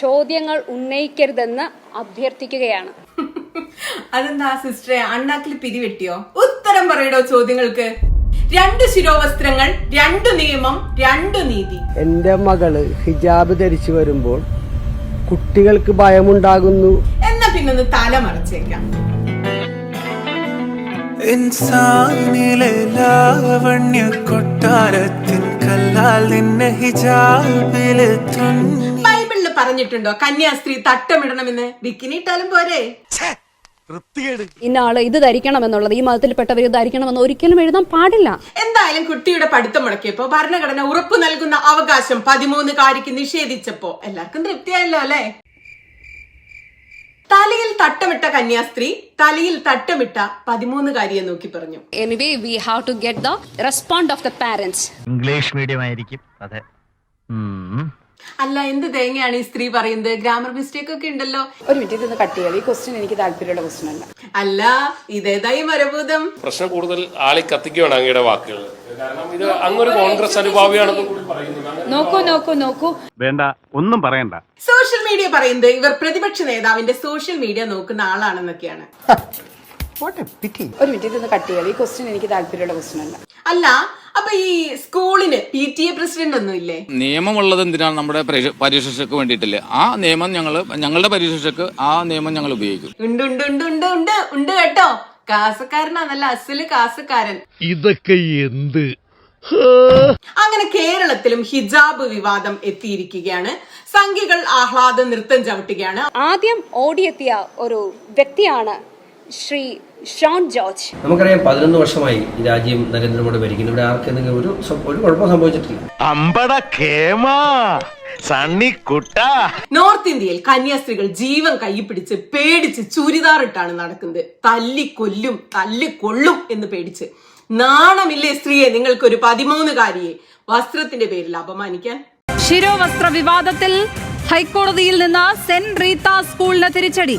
ചോദ്യങ്ങൾ ഉന്നയിക്കരുതെന്ന് അഭ്യർത്ഥിക്കുകയാണ്. അതെന്താ സിസ്റ്ററെ? അണ്ണാക്കിൽ പിരിവെട്ടിയോ ഉത്തരം പറയടോ ചോദ്യങ്ങൾക്ക്. രണ്ട് ശിരോവസ്ത്രങ്ങൾ രണ്ട് നിയമം രണ്ട് നീതി. എന്റെ മകൾ ഹിജാബ് ധരിച്ചു വരുമ്പോൾ കുട്ടികൾക്ക് ഭയമുണ്ടാകുന്നു. എന്ന പിന്നൊന്ന് തല മറച്ചേക്കാം. ഇൻസാനിലെ ലാവണ്യ കൊട്ടാരത്തിൻ കല്ലാൽ നിന്നെ ഹിജാബിലെത്തുന്നു തുന്നി പറഞ്ഞിട്ടുണ്ടോ? കന്യാസ്ത്രീ തട്ടമിടണമെന്ന്? ബിക്കിനി ഇട്ടാലും പോരെ. ഇന്ന ആൾ ഇത് ധരിക്കണമെന്നുള്ളത് ഈ മതത്തിൽപ്പെട്ടവർ ഇത് ധരിക്കണമെന്ന് ഒരിക്കലും എഴുതാൻ പാടില്ല. എന്തായാലും കുട്ടിയുടെ പഠിത്തം മുടക്കിയപ്പോ ഭരണഘടന ഉറപ്പു നൽകുന്ന അവകാശം പതിമൂന്ന് കാരിക്ക് നിഷേധിച്ചപ്പോ എല്ലാവർക്കും തൃപ്തിയായല്ലോ അല്ലെ? തലയിൽ തട്ടമിട്ട കന്യാസ്ത്രീ തലയിൽ തട്ടമിട്ട പതിമൂന്നുകാരിയെ നോക്കി പറഞ്ഞു. Anyway we have to get the respond of the parents English medium ആയിരിക്കും. അതെ. അല്ല എന്ത് തേങ്ങയാണ് ഈ സ്ത്രീ പറയുന്നത്? ഗ്രാമർ മിസ്റ്റേക്ക് ഒക്കെ ഉണ്ടല്ലോ. ഒരു മിനിറ്റ് ഇതൊന്ന് കട്ട് ചെയ്യാം. ഈ ക്വസ്റ്റ്യൻ എനിക്ക് താല്പര്യമുള്ള ക്വസ്റ്റ്യൻ അല്ല. അല്ല ഇതേതായി മരഭൂതം? പ്രശ്നം കൂടുതൽ ആളി കത്തിക്കുകയാണ് അങ്ങയുടെ വാക്കുകൾ. കാരണം ഇത് അങ്ങൊരു കോൺഗ്രസ് അനുഭാവിയാണെന്ന് കൂടി പറയുന്നു നോക്കൂ നോക്കൂ നോക്കൂ. വേണ്ട ഒന്നും പറയണ്ട. സോഷ്യൽ മീഡിയ പറയുന്നത് ഇവർ പ്രതിപക്ഷ നേതാവിന്റെ സോഷ്യൽ മീഡിയ നോക്കുന്ന ആളാണെന്നൊക്കെയാണ്. ഒരു മിനിറ്റ് ഇതൊന്ന് കട്ട് ചെയ്യാം. ഈ ക്വസ്റ്റ്യൻ എനിക്ക് താല്പര്യമുള്ള ക്വസ്റ്റ്യൻ അല്ല. അല്ല അപ്പൊ ഈ സ്കൂളിന് പി ടി എ പ്രസിഡന്റ് ഒന്നും ഇല്ലേ? നിയമമുള്ളത് എന്തിനാണ് നമ്മുടെ പരീക്ഷക്ക് വേണ്ടിട്ടില്ലേ വേണ്ടിയിട്ടില്ലേ? ആ നിയമം ഞങ്ങൾ ഞങ്ങളുടെ പരീക്ഷക്ക് ആ നിയമം ഞങ്ങൾ ഉപയോഗിക്കും. ഉണ്ട് ഉണ്ട് ഉണ്ട് ഉണ്ട് ഉണ്ട് ഉണ്ട് കേട്ടോ. കാസക്കാരനാണല്ല അസൽ കാസക്കാരൻ. ഇതൊക്കെ എന്ത്? അങ്ങനെ കേരളത്തിലും ഹിജാബ് വിവാദം എത്തിയിരിക്കുകയാണ്. സംഘികൾ ആഹ്ലാദ നൃത്തം ചവിട്ടുകയാണ്. ആദ്യം ഓടിയെത്തിയ ഒരു വ്യക്തിയാണ് ശ്രീ ഷോൺ ജോർജ്. നമുക്കറിയാം പതിനൊന്ന് വർഷമായി ഈ രാജ്യം നരേന്ദ്രമോദി ഭരിക്കുന്നു. ഇവിടെ ആർക്കെന്തെങ്കിലും ഒരു ഒരു കുഴപ്പം സംഭവിച്ചിട്ടില്ല. അമ്പട കേമാ നോർത്ത് ഇന്ത്യയിൽ കന്യാസ്ത്രീകൾ ജീവൻ കൈപ്പിടിച്ച് പേടിച്ച് ചുരിദാറിട്ടാണ് നടക്കുന്നത്. തല്ലി കൊല്ലും തല്ലിക്കൊല്ലും തല്ലിക്കൊള്ളും എന്ന് പേടിച്ച്. നാണമില്ലേ സ്ത്രീയെ നിങ്ങൾക്ക് ഒരു പതിമൂന്നുകാരിയെ? വസ്ത്രത്തിന്റെ പേരിൽ അപമാനിക്കാൻ. ശിരോവസ്ത്ര വിവാദത്തിൽ ഹൈക്കോടതിയിൽ നിന്ന് സെന്റ് റീത്ത സ്കൂളിന് തിരിച്ചടി.